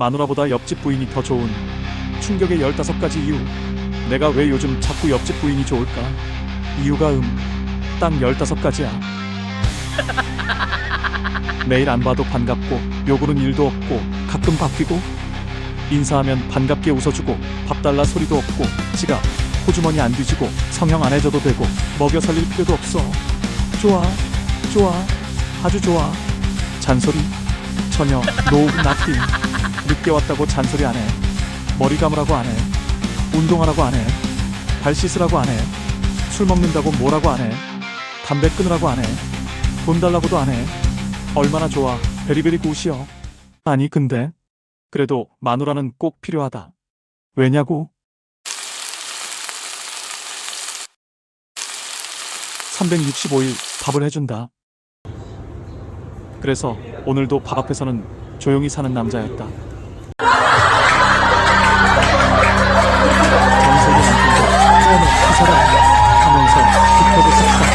마누라보다 옆집 부인이 더 좋은 충격의 15가지 이유. 내가 왜 요즘 자꾸 옆집 부인이 좋을까? 이유가 음, 딱 15가지야. 매일 안 봐도 반갑고, 요구는 일도 없고, 가끔 바뀌고, 인사하면 반갑게 웃어주고, 밥 달라 소리도 없고, 지갑, 호주머니 안 뒤지고, 성형 안 해줘도 되고, 먹여 살릴 필요도 없어. 좋아, 좋아, 아주 좋아. 잔소리, 전혀, 노, 나팅. 늦게 왔다고 잔소리 안 해. 머리 감으라고 안 해. 운동하라고 안 해. 발 씻으라고 안 해. 술 먹는다고 뭐라고 안 해. 담배 끊으라고 안 해. 돈 달라고도 안 해. 얼마나 좋아. 베리베리 굿이여. 아니, 근데. 그래도 마누라는 꼭 필요하다. 왜냐고? 365일 밥을 해준다. 그래서 오늘도 밥 앞에서는 조용히 사는 남자였다. 사람 하면서 기표도 싹싹